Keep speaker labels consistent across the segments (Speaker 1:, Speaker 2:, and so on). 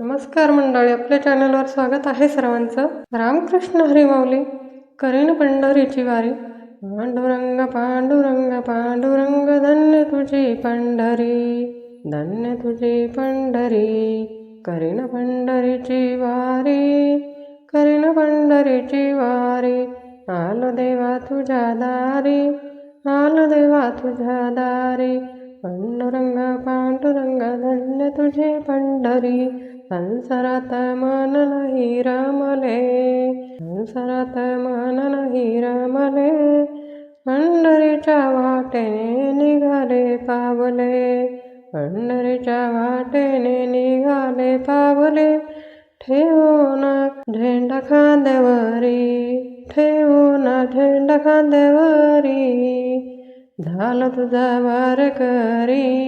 Speaker 1: नमस्कार मंडळी आपल्या चॅनलवर स्वागत आहे सर्वांचं. रामकृष्ण हरिमाऊली करीन पंढरीची वारी. पांडुरंग पांडुरंग पांडुरंग धन्य तुझी पंढरी धन्य तुझी पंढरी. करीन पंढरीची वारी करीन पंढरीची वारी. आलो देवा तुझ्या दारी आलो देवा तुझ्या दारी. पांडुरंग पांडुरंग धन्य तुझी पंढरी. संसारात मन नाही रमले. संसारात मन नाही रमले. पंढरीच्या वाटेने निघाले पावले. पंढरीच्या वाटेने निघाले पावले. ठेवून झेंडा खांद्यावरी. ठेवून झेंडा खांद्यावरी. झालं तुझा वार करी.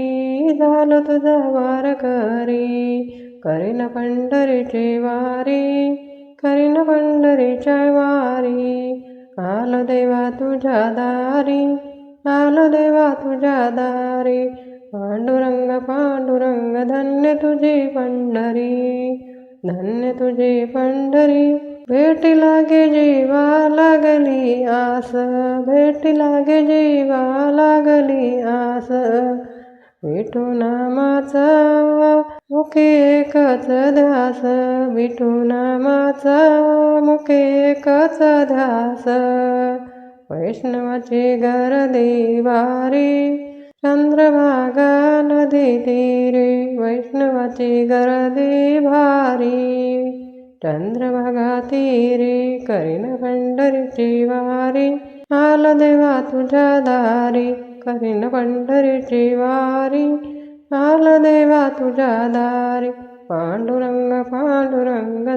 Speaker 1: झालं तुझा वार करी. करीन पंढरीचे वारी करीन पंढरीच्या वारी आलो देवा तुझ्या दारी आलो देवा तुझ्या दारी. पांडुरंग पांडुरंग धन्य तुझी पंढरी धन्य तुझी पंढरी. भेटी लागे जीवा लागली आस भेटी लागे जीवा लागली आस. विठू नामाचा मुखे एकच ध्यास विठू नामाचा मुखे एकच ध्यास वैष्णवाची गर्दी वारी चंद्रभागा नदी तीरी. वैष्णवाची गर्दी भारी चंद्रभागा तीरी. करीन पंढरीची वारी आल देवा तुझ्या दारी. करीन पंढरीची वारी आल देवा तुझ्या दारी. पांडुरंग पांडुरंग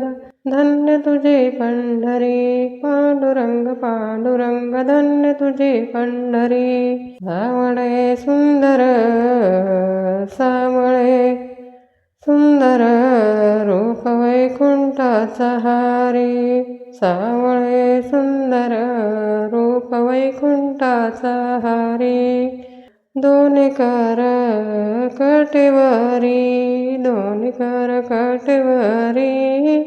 Speaker 1: धन्य तुझे पंढरी. पांडुरंग पांडुरंग धन्य तुझे पंढरी. सावळे सुंदर सावळे सुंदर रूप वैकुंठाचा हारी. सावळे सुंदर रूप वैकुंठाचा हारी दोन कर कटवारी दोन कर कटवारी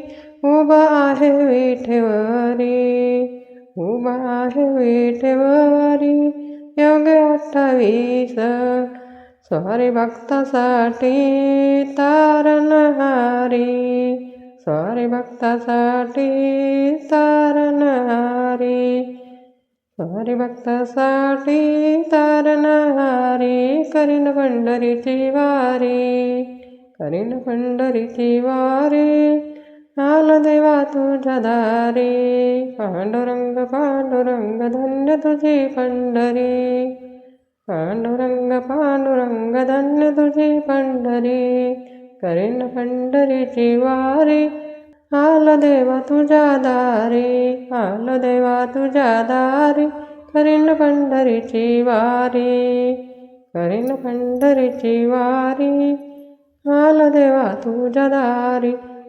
Speaker 1: उभा आहे विठवारी उभा आहे विठवारी योग अठ्ठावीस स्वारी भक्तासाठी तारणहारी स्वारी भक्तासाठी तारणहारी स्वारी भक्तासाठी तारणहारी करीन पंढरीची वारी करीन पंढरीची वारी आल देवा तुझ्या दारी पांडुरंग पांडुरंग धन्य तुझी पंढरी पांडुरंग पांडुरंग धन्य तुझी पंढरी करीन पंढरीची वारी आल देवा तुझ्या दारी आल देवा तुझ्या दारी करीन पंढरीची वारी करीन पंढरीची वारी. आल देवा तुझ्या दारी